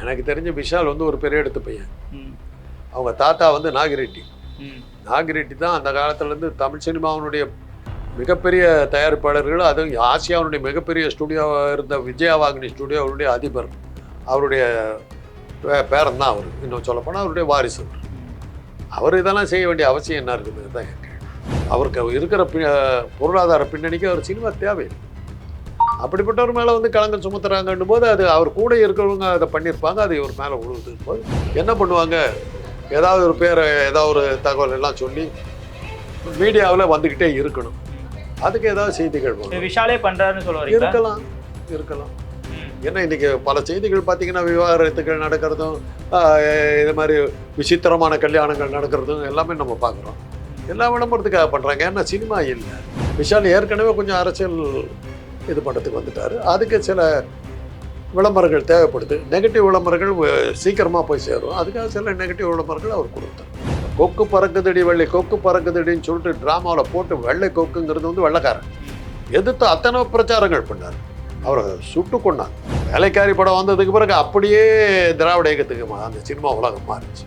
எனக்கு தெரிஞ்ச விஷால் வந்து ஒரு பெரிய எடுத்து பையன். அவங்க தாத்தா வந்து நாகிரெட்டி. நாகிரெட்டி தான் அந்த காலத்துலேருந்து தமிழ் சினிமாவினுடைய மிகப்பெரிய தயாரிப்பாளர்கள் அதுவும் ஆசியாவினுடைய மிகப்பெரிய ஸ்டுடியோவாக இருந்த விஜயவாகினி ஸ்டுடியோவுடைய அதிபர். அவருடைய பே- பேரன் தான் அவர். இன்னும் சொல்லப்போனால் அவருடைய வாரிசு அவர். இதெல்லாம் செய்ய வேண்டிய அவசியம் என்ன இருக்குது தான். அவருக்கு இருக்கிற பொருளாதார பின்னணிக்கு அவர் சினிமா தேவையில்லை. அப்படிப்பட்டவர் மேலே வந்து களங்கம் சுமத்துறாங்கன்னும் போது அது அவர் கூட இருக்கிறவங்க அதை பண்ணியிருப்பாங்க அது இவர் மேலே விழுவுது போது என்ன பண்ணுவாங்க? ஏதாவது ஒரு பேரை ஏதாவது ஒரு தகவல் எல்லாம் சொல்லி மீடியாவில் வந்துக்கிட்டே இருக்கணும். அதுக்கு ஏதாவது செய்திகள் விஷாலே பண்றாருன்னு சொல்ல வரீங்களா இருக்கலாம். இருக்கலாம் ஏன்னா இன்னைக்கு பல செய்திகள் பார்த்தீங்கன்னா விவாகரத்துகள் நடக்கிறதும் இது மாதிரி விசித்திரமான கல்யாணங்கள் நடக்கிறதும் எல்லாமே நம்ம பார்க்குறோம். எல்லா விளம்பரத்துக்காக பண்ணுறாங்க ஏன்னா சினிமா இல்லை. விஷால் ஏற்கனவே கொஞ்சம் அரசியல் இது பண்ணுறதுக்கு வந்துட்டார். அதுக்கு சில விளம்பரங்கள் தேவைப்படுது. நெகட்டிவ் விளம்பரங்கள் சீக்கிரமாக போய் சேரும். அதுக்காக சில நெகட்டிவ் விளம்பரங்கள் அவர் கொடுத்தார். கொக்கு பறக்குதடி வெள்ளை கொக்கு பறக்குதடின்னு சொல்லிட்டு ட்ராமாவில் போட்டு வெள்ளை கொக்குங்கிறது வந்து வெள்ளைக்காரன் எதிர்த்து அத்தனை பிரச்சாரங்கள் பண்ணார். அவரை சுட்டு கொண்டாங்க வேலைக்காரி படம் வந்ததுக்கு பிறகு அப்படியே திராவிட இயக்கத்துக்கு மா- அந்த சினிமா உலகம் மாறிச்சு.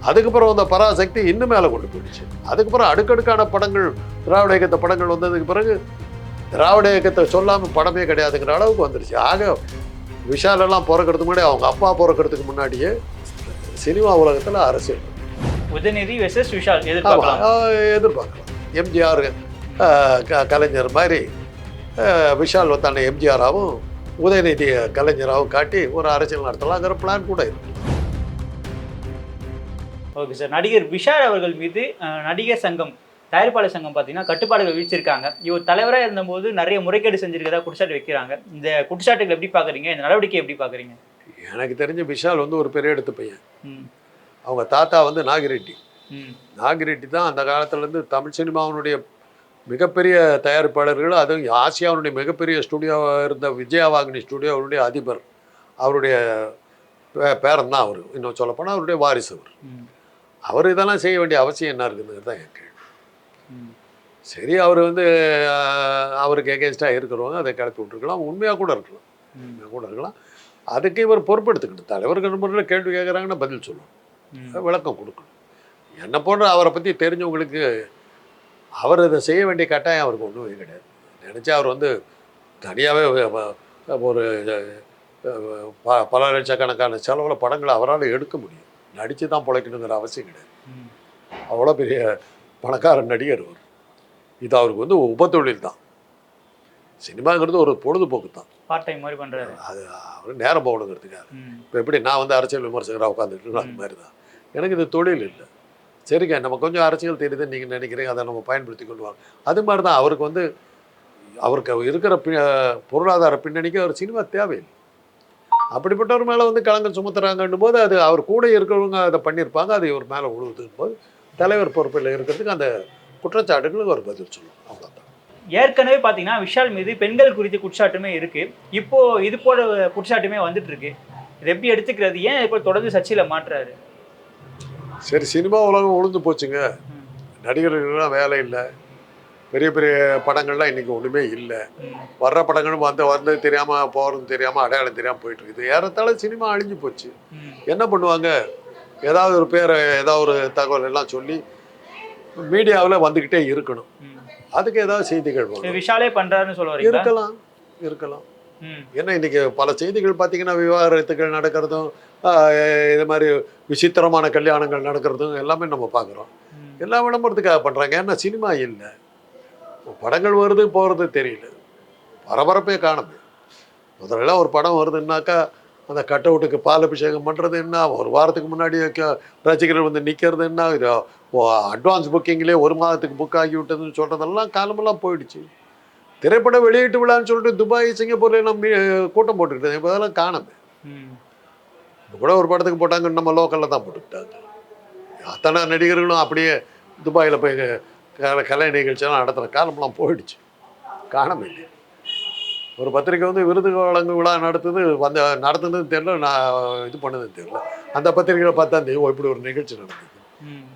அதுக்கப்புறம் அந்த பராசக்தி இன்னும் மேலே கொண்டு போயிடுச்சு. அதுக்கப்புறம் அடுக்கடுக்கான படங்கள் திராவிட இயக்கத்த படங்கள் வந்ததுக்கு பிறகு திராவிட இயக்கத்தை சொல்லாமல் படமே கிடையாதுங்கிற அளவுக்கு வந்துருச்சு. ஆக விஷால் எல்லாம் பிறக்கிறதுக்கு முன்னாடி அவங்க அப்பா பிறக்கிறதுக்கு முன்னாடியே சினிமா உலகத்தில் அரசியல். உதயநிதி வெர்சஸ் விஷால் எதிர்பார்க்கலாம். எம்ஜிஆர் கலைஞர் மாதிரி விஷால் தன்னை எம்ஜிஆராகவும் உதயநிதி கலைஞராகவும் காட்டி ஒரு அரசியல் நடத்தலாங்கிற பிளான் கூட இருக்கு. ஓகே சார் நடிகர் விஷால் அவர்கள் மீது நடிகர் சங்கம் தயாரிப்பாளர் சங்கம் பார்த்தீங்கன்னா கட்டுப்பாடுகள் விதிச்சிருக்காங்க. இவர் தலைவராக இருந்தபோது நிறைய முறைகேடு செஞ்சிருக்கதா குற்றச்சாட்டு வைக்கிறாங்க. இந்த குற்றச்சாட்டுகள் எப்படி பார்க்குறீங்க இந்த நடவடிக்கை எப்படி பார்க்குறீங்க எனக்கு தெரிஞ்ச விஷால் வந்து ஒரு பெரிய எடுத்து பையன். அவங்க தாத்தா வந்து நாகிரெட்டி. நாகிரெட்டி தான் அந்த காலத்துலேருந்து தமிழ் சினிமாவினுடைய மிகப்பெரிய தயாரிப்பாளர்கள் அதுவும் ஆசியாவினுடைய மிகப்பெரிய ஸ்டுடியோவாக இருந்த விஜயவாகினி ஸ்டுடியோவுடைய அதிபர். அவருடைய பேரன் தான் அவர். இன்னும் சொல்லப்போனால் அவருடைய வாரிசு அவர். அவர் இதெல்லாம் செய்ய வேண்டிய அவசியம் என்ன இருக்குதுங்கிறது தான் என் கேள்வி. சரி அவர் வந்து அவருக்கு எகேன்ஸ்டாக இருக்கிறவங்க அதை கிளப்பி விட்டுருக்கலாம். உண்மையாக கூட இருக்கலாம். உண்மையாக கூட இருக்கலாம். அதுக்கு இவர் பொறுப்பெடுத்துக்கிட்டு தலைவர்கள் முறையில் கேள்வி கேட்குறாங்கன்னா பதில் சொல்லணும். விளக்கம் கொடுக்கணும். என்னை போன்ற அவரை பற்றி தெரிஞ்சவங்களுக்கு அவர் இதை செய்ய வேண்டிய கட்டாயம் அவருக்கு ஒன்றுமே கிடையாது. நினச்சா அவர் வந்து தனியாகவே ஒரு ப- பல லட்சக்கணக்கான செலவில் படங்களை அவரால் எடுக்க முடியும். நடித்து தான் பிழைக்கணுங்கிற அவசியம் கிடையாது. அவ்வளோ பெரிய பணக்கார நடிகர் அவர் இது அவருக்கு வந்து உபத்தொழில் தான். சினிமாங்கிறது ஒரு பொழுதுபோக்கு தான். பார்ட் டைம் மாதிரி பண்ணுறாரு அது அவர் நேரம் போகணுங்கிறதுக்காக. இப்போ எப்படி நான் வந்து அரசியல் விமர்சகராக உட்காந்துட்டு அது மாதிரி தான். எனக்கு இது தொழில் இல்லை. சரிங்க நம்ம கொஞ்சம் அரசியல் தெரியுதுன்னு நீங்கள் நினைக்கிறீங்க அதை நம்ம பயன்படுத்தி கொண்டு வாங்க. அது மாதிரி தான் அவருக்கு வந்து அவருக்கு இருக்கிற பி பொருளாதார பின்னணிக்கு அவர் சினிமா தேவையில்லை. அப்படிப்பட்டவர் மேலே வந்து களங்கம் சுமத்துறாங்கன்னும் போது அது அவர் கூட இருக்கிறவங்க அதை பண்ணியிருப்பாங்க அது இவர் மேலே விழுவுதுன்னு போது தலைவர் பொறுப்பில் இருக்கிறதுக்கு அந்த குற்றச்சாட்டுகளுக்கு ஒரு பதில் சொல்லணும் அவ்வளோதான் ஏற்கனவே பார்த்தீங்கன்னா விஷால் மீது பெண்கள் குறித்த குற்றச்சாட்டுமே இருக்கு. இப்போ இது போல குற்றச்சாட்டுமே வந்துட்டு இருக்கு. இது எப்படி எடுத்துக்கிறது? ஏன் இப்போ தொடர்ந்து சர்ச்சையில் மாட்டுறாரு சரி சினிமா உலகம் உளுந்து போச்சுங்க. ம். நடிகர்களுக்கெல்லாம் வேலை இல்லை. பெரிய பெரிய படங்கள்லாம் இன்றைக்கி ஒன்றுமே இல்லை. வர்ற படங்களும் வந்து வந்தது தெரியாமல் போகிறது தெரியாமல் அடையாளம் தெரியாமல் போயிட்டு இருக்குது. ஏறத்தாழ சினிமா அழிஞ்சு போச்சு. என்ன பண்ணுவாங்க? ஏதாவது ஒரு பேரை ஏதாவது ஒரு தகவல் எல்லாம் சொல்லி மீடியாவில் வந்துக்கிட்டே இருக்கணும். அதுக்கு ஏதாவது செய்திகள் விஷாலே பண்றாருன்னு சொல்ல வரீங்களா இருக்கலாம். இருக்கலாம் ஏன்னா இன்றைக்கி பல செய்திகள் பார்த்தீங்கன்னா விவாகரத்துகள் நடக்கிறதும் இது மாதிரி விசித்திரமான கல்யாணங்கள் நடக்கிறதும் எல்லாமே நம்ம பார்க்குறோம். எல்லா விளம்பரத்துக்காக பண்ணுறாங்க ஏன்னா சினிமா இல்லை. படங்கள் வருது போகிறது தெரியல. பரபரப்பே காணுமே முதல்ல ஒரு படம் வருதுன்னாக்கா அந்த கட் அவுட்டுக்கு பால் அபிஷேகம் பண்ணுறது என்ன? ஒரு வாரத்துக்கு முன்னாடி ரசிகர்கள் வந்து நிற்கிறது என்ன? இது அட்வான்ஸ் புக்கிங்லேயே ஒரு மாதத்துக்கு புக் ஆகி விட்டதுன்னு சொல்கிறதெல்லாம் காலமெல்லாம் போயிடுச்சு. திரைப்பட வெளியீட்டு விழான்னு சொல்லிட்டு துபாய் சிங்கப்பூர்ல எல்லாம் மீ- கூட்டம் போட்டுக்கிட்டது. இப்போ அதெல்லாம் காணுமே. இப்போ கூட ஒரு படத்துக்கு போட்டாங்க நம்ம லோக்கலில் தான் போட்டுக்கிட்டாங்க. அத்தனை நடிகர்களும் அப்படியே துபாயில் போய் கலை நிகழ்ச்சியெல்லாம் நடத்துகிற காலமெல்லாம் போயிடுச்சு. காணாம இல்லை ஒரு பத்திரிக்கை வந்து விருது வழங்கு விழா நடத்துது வந்த நடத்துனதுன்னு தெரியல நான் இது பண்ணதுன்னு தெரியல. அந்த பத்திரிக்கையில் பார்த்தா ஓ, இப்படி ஒரு நிகழ்ச்சி நடந்தது. ம்.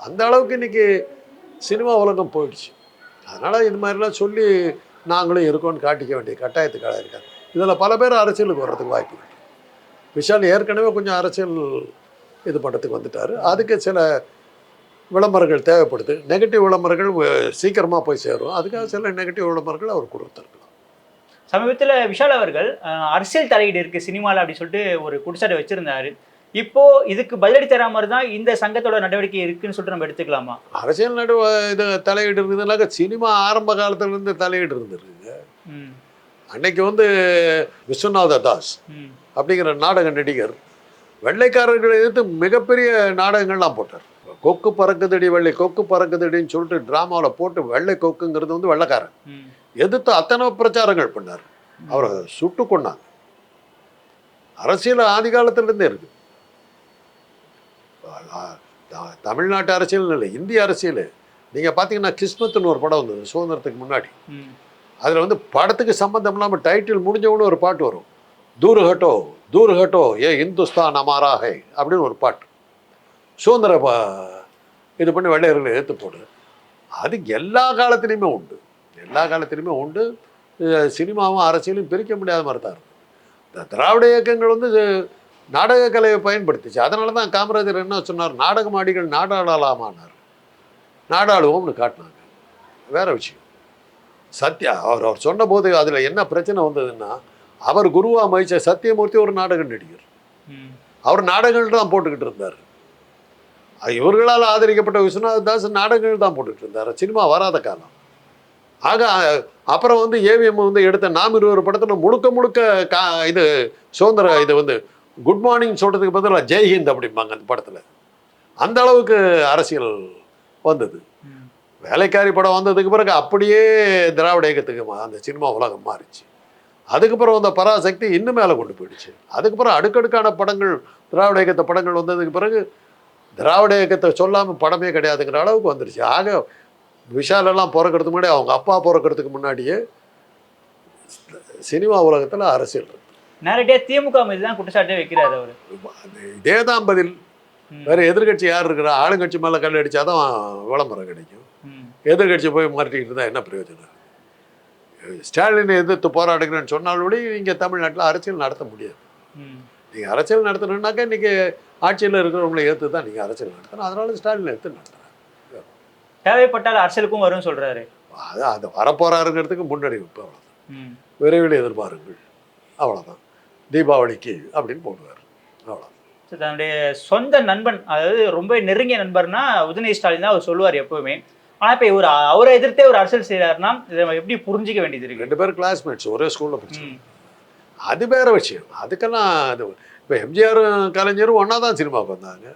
அந்த அளவுக்கு இன்னைக்கு சினிமா உலகம் போயிடுச்சு. அதனால் இது மாதிரிலாம் சொல்லி நாங்களும் இருக்கோம்னு காட்டிக்க வேண்டிய கட்டாயத்துக்காக இருக்காங்க. இதில் பல பேர் அரசியலுக்கு வர்றதுக்கு வாய்ப்பு இருக்கு. விஷால் ஏற்கனவே கொஞ்சம் அரசியல் இது பண்ணுறதுக்கு வந்துட்டார். அதுக்கு சில விளம்பரங்கள் தேவைப்படுது. நெகட்டிவ் விளம்பரங்கள் சீக்கிரமாக போய் சேரும். அதுக்காக சில நெகட்டிவ் விளம்பரங்கள் அவர் கொடுத்துருக்கலாம் சமீபத்தில் விஷால் அவர்கள் அரசியல் தலையீடு இருக்கு சினிமாவில் அப்படி சொல்லிட்டு ஒரு குடிசாட்டை வச்சிருந்தாரு. இப்போ இதுக்கு பதிலடி தர மாதிரி தான் இந்த சங்கத்தோட நடவடிக்கை இருக்குன்னு சொல்லிட்டு நம்ம எடுத்துக்கலாமா? அரசியல் நடு இது தலையீடு இருந்ததுனாக்கா சினிமா ஆரம்ப காலத்துல இருந்து தலையீடு இருந்திருக்குங்க ம். அன்னைக்கு வந்து விஸ்வநாத தாஸ் அப்படிங்கிற நாடக நடிகர் வெள்ளைக்காரர்களை எதிர்த்து மிகப்பெரிய நாடகங்கள்லாம் போட்டார். கொக்கு பறக்குதடி வெள்ளை கொக்கு பறக்குதடின்னு சொல்லிட்டு டிராமாவில் போட்டு வெள்ளை கொக்குங்கிறது வந்து வெள்ளைக்காரன். எதிர்த்து அத்தனை பிரச்சாரங்கள் பண்ணார். அவரை சுட்டு கொண்டாங்க அரசியல் ஆதி காலத்திலிருந்தே இருக்கு தமிழ்நாட்டு அரசியல் இல்லை இந்திய அரசியல். நீங்கள் பார்த்தீங்கன்னா கிஸ்மத்துன்னு ஒரு படம் வந்தது சுதந்திரத்துக்கு முன்னாடி. அதில் வந்து படத்துக்கு சம்மந்தம் இல்லாமல் டைட்டில் முடிஞ்சவொன்னு ஒரு பாட்டு வரும். தூர் ஹட்டோ தூர் ஹட்டோ ஏ இந்துஸ்தான் அமாரா ஹை அப்படின்னு ஒரு பாட்டு. சுதந்திர ப- இது பண்ணி வெள்ளையர்களை எடுத்து போடு. அது எல்லா காலத்துலேயுமே உண்டு. எல்லா காலத்துலேயுமே உண்டு. சினிமாவும் அரசியலும் பிரிக்க முடியாத மாதிரி தான் இருக்கும் இந்த திராவிட இயக்கங்கள் வந்து நாடக கலையை பயன்படுத்திச்சு. அதனால தான் காமராஜர் என்ன சொன்னார்? நாடகமாடிகள் நாடாளலாமான்னார் நாடாளுவோம்னு காட்டினாங்க. வேற விஷயம். சத்யா அவர் அவர் சொன்னபோது அதில் என்ன பிரச்சனை வந்ததுன்னா அவர் குருவா மகிச்ச சத்தியமூர்த்தி ஒரு நாடக நடிகர். அவர் நாடகங்கள் தான் போட்டுக்கிட்டு இருந்தார். இவர்களால் ஆதரிக்கப்பட்ட விஸ்வநாத தாஸ் நாடகங்கள் தான் போட்டுக்கிட்டு இருந்தார். சினிமா வராத காலம். ஆக அப்புறம் வந்து ஏவிஎம் வந்து எடுத்த நாம் இருவர் படத்தில் முழுக்க முழுக்க கா இது சுதந்திர இது வந்து குட் மார்னிங் சொல்கிறதுக்கு பதிலாக ஜெய்ஹிந்த் அப்படிம்பாங்க அந்த படத்தில். அந்த அளவுக்கு அரசியல் வந்தது. வேலைக்காரி படம் வந்ததுக்கு பிறகு அப்படியே திராவிட இயக்கத்துக்கு மா- அந்த சினிமா உலகம் மாறிச்சு. அதுக்கப்புறம் வந்த பராசக்தி இன்னும் மேலே கொண்டு போயிடுச்சு. அதுக்கப்புறம் அடுக்கடுக்கான படங்கள் திராவிட இயக்கத்தை படங்கள் வந்ததுக்கு பிறகு திராவிட இயக்கத்தை சொல்லாமல் படமே கிடையாதுங்கிற அளவுக்கு வந்துடுச்சு ஆக விஷாலெல்லாம் பிறக்கிறதுக்கு முன்னாடி அவங்க அப்பா பிறக்கிறதுக்கு முன்னாடியே சினிமா உலகத்தில் அரசியல் இருக்கு. நேரடியாக திமுக மீது தான் குற்றச்சாட்டே வைக்கிறாரு அவர். இதே தான் பதில். வேற எதிர்கட்சி யார் இருக்கிறா ஆளுங்கட்சி மேலே கல் அடிச்சாதான் விளம்பரம் கிடைக்கும். எதிர்கட்சி போய் மாட்டிக்கிட்டு இருந்தால் என்ன பிரயோஜனம்? ஸ்டாலினை எதிர்த்து போராடுகிறேன்னு சொன்னாலும் இங்கே தமிழ்நாட்டில் அரசியல் நடத்த முடியாது. நீங்கள் அரசியல் நடத்தணுன்னாக்கா இன்றைக்கி ஆட்சியில் இருக்கிறவங்களை ஏற்று தான் நீங்கள் அரசியல் நடத்தணும். அதனால ஸ்டாலினை எடுத்து நடத்துகிறேன் தேவைப்பட்டால் அரசியலுக்கும் வரும்னு சொல்றாரு. அது அது வரப்போறாருங்கிறதுக்கு முன்னறிவிப்பு அவ்வளோதான் விரைவில் எதிர்பாருங்கள். அவ்வளோதான் தீபாவளிக்கு அப்படின்னு போடுவார். அவ்வளோதான் தன்னுடைய சொந்த நண்பன் அதாவது ரொம்ப நெருங்கிய நண்பர்னா உதயநிதி ஸ்டாலின் தான் அவர் சொல்லுவார் எப்பவுமே. ஆனா இப்ப இவர் அவரை எதிர்த்தே ஒரு அரசியல் செய்யறாருன்னா இதை எப்படி புரிஞ்சிக்க வேண்டியது இருக்கு? ரெண்டு பேரும் கிளாஸ்மேட்ஸ் ஒரே ஸ்கூலில் படிச்சு அது வேற விஷயம். அதுக்கெல்லாம் அது இப்போ எம்ஜிஆரும் கலைஞரும் ஒன்றா தான் சினிமாவுக்கு வந்தாங்க.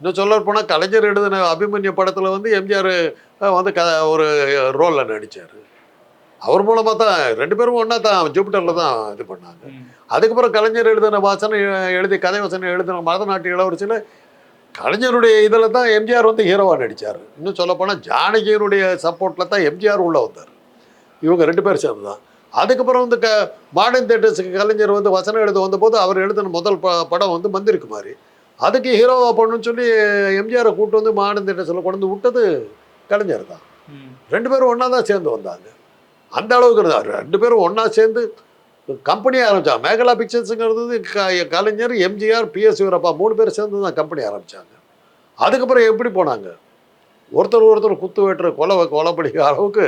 இன்னும் சொல்ல போனால் கலைஞர் எழுதின அபிமன்யு படத்தில் வந்து எம்ஜிஆர் வந்து க ஒரு ரோலில் நடித்தார் அவர் மூலமாக தான் ரெண்டு பேரும் ஒன்றா தான் ஜூபிட்டரில் தான் இது பண்ணாங்க. அதுக்கப்புறம் கலைஞர் எழுதின வாசனம் எ- எழுதி கதை வசனம் எழுதின மரதநாட்டு இளவரசியில் கலைஞருடைய இதில் தான் எம்ஜிஆர் வந்து ஹீரோவாக நடித்தார் இன்னும் சொல்லப்போனால் ஜானகியனுடைய சப்போர்ட்டில் தான் எம்ஜிஆர் உள்ளே வந்தார். இவங்க ரெண்டு பேர் சேர்ந்து தான். அதுக்கப்புறம் வந்து க மாடர்ன் தேட்டர்ஸுக்கு கலைஞர் வந்து வசனம் எழுத வந்தபோது அவர் எழுதின முதல் ப படம் வந்து மந்திரி குமாரி அதுக்கு ஹீரோவாக பண்ணணும்னு சொல்லி எம்ஜிஆரை கூட்டு வந்து மாடர்ன் தேட்டர்ஸில் கொண்டு வந்து விட்டது கலைஞர் தான். ரெண்டு பேரும் ஒன்றா தான் சேர்ந்து வந்தாங்க. அந்த அளவுக்கு இருந்தார் ரெண்டு பேரும் ஒன்றா சேர்ந்து கம்பெனி ஆரம்பித்தாங்க மேகலா பிக்சர்ஸுங்கிறது க- கலைஞர் எம்ஜிஆர் பிஎஸ் வீரப்பா மூணு பேர் சேர்ந்து தான் கம்பெனி ஆரம்பித்தாங்க அதுக்கப்புறம் எப்படி போனாங்க? ஒருத்தர் ஒருத்தர் குத்து வெட்டுற கொலை கொலை படிக்கிற அளவுக்கு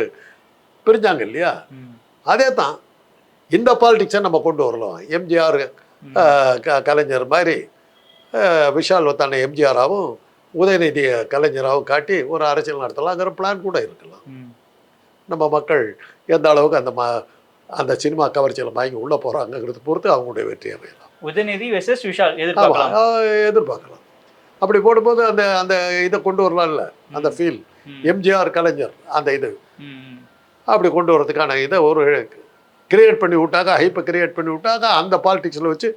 பிரிஞ்சாங்க இல்லையா? அதே தான் இந்த பாலிடிக்ஸை நம்ம கொண்டு வரலாம். எம்ஜிஆர். க கலைஞர் மாதிரி விஷால் தன்னை எம்ஜிஆராகவும் உதயநிதி கலைஞராகவும் காட்டி ஒரு அரசியல் நடத்தலாங்கிற பிளான் கூட இருக்கலாம். நம்ம மக்கள் எந்த அளவுக்கு அந்த ம அந்த சினிமா கவர்ச்சியில் வாங்கி உள்ளே போகிறாங்கிறது பொறுத்து அவங்களுடைய வெற்றி அமையலாம். உதயநிதி வெர்சஸ் விஷால் எதிர்பார்க்கலாம். எதிர்பார்க்கலாம். அப்படி போடும்போது அந்த அந்த இதை கொண்டு வரலாம்ல அந்த ஃபீல் எம்ஜிஆர் கலைஞர் அந்த இது. அப்படி கொண்டு வரதுக்கான இதை ஒரு கிரியேட் பண்ணி விட்டாங்க ஹைப்பை கிரியேட் பண்ணி விட்டாங்க அந்த பாலிடிக்ஸில் வச்சு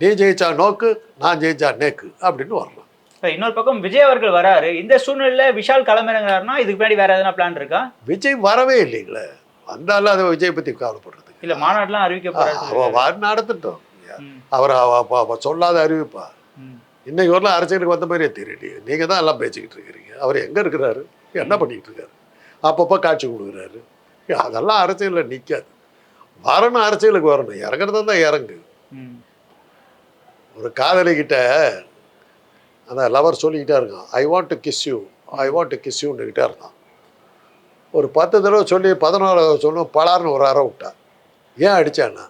நீ ஜெயிச்சா நோக்கு நான் ஜெயிச்சா நேக்கு அப்படின்னு வரலாம் இன்னொரு பக்கம் விஜய் அவர்கள் வராரு. இந்த சூழ்நிலையில விஷால் களமிறங்குறாருன்னா இதுக்கு பின்னாடி வேற எதனா பிளான் இருக்கா? விஜய் வரவே இல்லைங்களே. வந்தாலும் அதை விஜய் பற்றி கவலைப்படுறதுக்கு. இல்ல மாநாடுலாம் அவ அறிவிக்கப்படுறது வா நடத்தட்டும் அவர் அவ- அவ- அவ சொல்லாத அறிவிப்பா. இன்னைக்கு வரலாம் அரசியலுக்கு வந்த மாதிரியே தெரியலையே நீங்கள் தான் எல்லாம் பேசிக்கிட்டு இருக்கிறீங்க. அவர் எங்கே இருக்கிறாரு? என்ன பண்ணிக்கிட்டு இருக்காரு? அப்பப்போ காட்சி கொடுக்குறாரு. அதெல்லாம் அரசியலில் நிற்காது வரணும் அரசியலுக்கு வரணும். இறங்குறதா தான் இறங்கு. ஒரு காதலிக்கிட்ட அந்த லவர் சொல்லிக்கிட்டே இருக்கான் I want to kiss you I want to kiss யூன்னுக்கிட்டே இருந்தான். ஒரு பத்து தடவை சொல்லி பதினோராவது சொல்லும் பலார்னு ஒரு அறை விட்டா ஏன் அடிச்சான்னா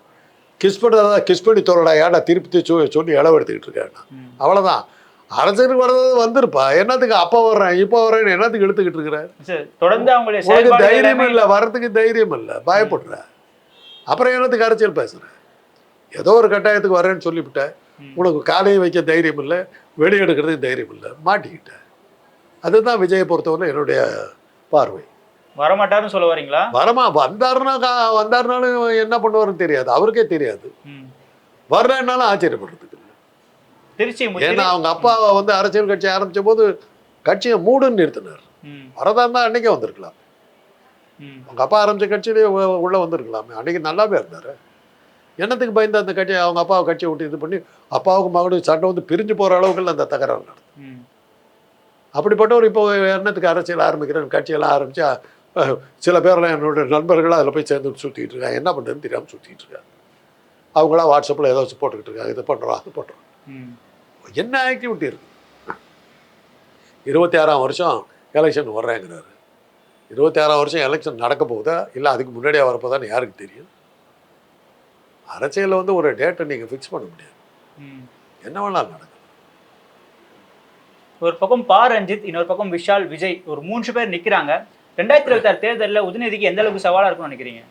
கிஸ் பண்ணுறதா கிஸ் பண்ணி தோறடா ஏன்டா திருப்பி சொல்லி இளவு எடுத்துக்கிட்டு இருக்கேன்னா ம். அவ்வளோதான் அரசியலுக்கு வர்றது வந்திருப்பா. என்னத்துக்கு அப்போ வர்றேன் இப்போ வர்றேன்னு என்னத்துக்கு எடுத்துக்கிட்டு இருக்கிற? சார் தொடர்ந்து செயல்பாடு தைரியம் இல்லை வர்றதுக்கு தைரியம் இல்லை பயப்படுற. அப்புறம் என்னத்துக்கு அரசியல் பேசுற? ஏதோ ஒரு கட்டாயத்துக்கு வரேன்னு சொல்லிவிட்டேன். உனக்கு காலையை வைக்க தைரியம் இல்லை வெளியே எடுக்கிறதுக்கு தைரியம் இல்லை மாட்டிக்கிட்ட. அதுதான் விஜயை பொறுத்தவரை என்னுடைய பார்வை. வரமாட்டாருன்னு சொல்ல வரீங்களா? வரமா வந்தாருன்னா வந்தாருனாலும் என்ன பண்ணுவாருன்னு தெரியாது. அவருக்கே தெரியாது. ம். வர்றேன்னாலும் ஆச்சரியப்படுறதுக்கு திருச்சி ஏன்னா அவங்க அப்பா வந்து அரசியல் கட்சி ஆரம்பிச்ச போது கட்சியை மூடுன்னு நிறுத்தினார். வரதா இருந்தால் அன்னைக்கே வந்திருக்கலாம். அவங்க அப்பா ஆரம்பிச்ச கட்சியிலே உள்ள வந்திருக்கலாமே. அன்னைக்கு நல்லாவே இருந்தார். என்னத்துக்கு பயந்து அந்த கட்சியை அவங்க அப்பாவை கட்சியை விட்டு இது பண்ணி அப்பாவுக்கு மகனுக்கு சண்டை வந்து பிரிஞ்சு போகிற அளவுக்கு அந்த தகராறு நடக்கும் ம். அப்படிப்பட்டவர் இப்போ என்னத்துக்கு அரசியல் ஆரம்பிக்கிறேன் கட்சியெல்லாம் ஆரம்பிச்சா அஹ், சில பேர்லாம் என்னோட நண்பர்களாக அதில் போய் சேர்ந்து சுற்றிட்டு இருக்காங்க. என்ன பண்ணுறதுன்னு தெரியாமல் சுற்றிட்டு இருக்காங்க. அவங்களா வாட்ஸ்அப்பில் ஏதோ போட்டுக்கிட்டு இருக்காங்க. இது பண்ணுறோம் அது பண்ணுறோம் ம். என்ன ஆக்டிவிட்டி இருக்கு? இருபத்தி ஆறாம் வருஷம் எலெக்ஷன் வர்றேங்கிறாரு. இருபத்தி ஆறாம் வருஷம் எலெக்ஷன் நடக்க போகுதா? இல்லை அதுக்கு முன்னாடியே வரப்போதான்னு யாருக்கு தெரியும்? அரசியலில் வந்து ஒரு டேட்டை நீங்கள் ஃபிக்ஸ் பண்ண முடியாது. என்ன வேணாலும் நடக்கும். ஒரு பக்கம் பா ரஞ்சித் இன்னொரு பக்கம் விஷால் விஜய் ஒரு மூன்று பேர் நிக்கிறாங்க. ரெண்டாயிரத்தி இருபத்தி ஆறு தேர்தலில் உதயநிதிக்கு எந்த அளவுக்கு சவாலா இருக்கும்னு நினைக்கிறீங்க?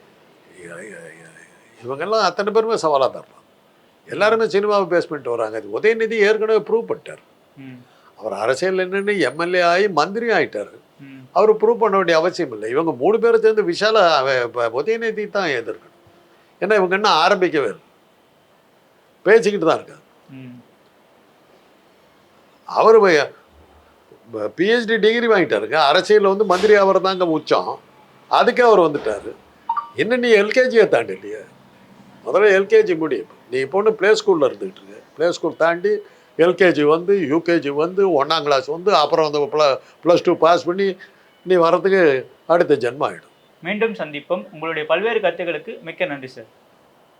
இவங்கெல்லாம் அத்தனை பேருமே சவாலாக தரலாம் எல்லாருமே சினிமாவை பேஸ் பண்ணிட்டு வராங்க. உதயநிதி ஏற்கனவே ப்ரூவ் பண்ணிட்டார். அவர் அரசியல் என்னன்னு எம்எல்ஏ ஆகி மந்திரி ஆயிட்டார். அவர் ப்ரூவ் பண்ண வேண்டிய அவசியம் இல்லை. இவங்க மூணு பேரும் சேர்ந்து விஷால உதயநிதி தான் எதிர்க்கணும் ஏன்னா இவங்க இன்னும் ஆரம்பிக்கவே பேசிக்கிட்டு தான் இருக்காங்க. அவர் பிஹெச்டி டிகிரி வாங்கிட்டாருங்க. அரசியலில் வந்து மந்திரி அவர் தாங்க உச்சம். அதுக்கே அவர் வந்துட்டாரு. என்ன நீ எல்கேஜியை தாண்டி இல்லையா? முதல்ல எல்கேஜி முடியும் நீ இப்போ ஒன்று ப்ளே ஸ்கூலில் இருந்துகிட்டு இருக்க. ப்ளே ஸ்கூல் தாண்டி எல்கேஜி வந்து யூகேஜி வந்து ஒன்றாம் கிளாஸ் வந்து அப்புறம் வந்து ப்ள ப்ளஸ் டூ பாஸ் பண்ணி நீ வர்றதுக்கு அடுத்த ஜென்மம் ஆகிடும் மீண்டும் சந்திப்போம். உங்களுடைய பல்வேறு கருத்துக்களுக்கு மிக்க நன்றி சார்.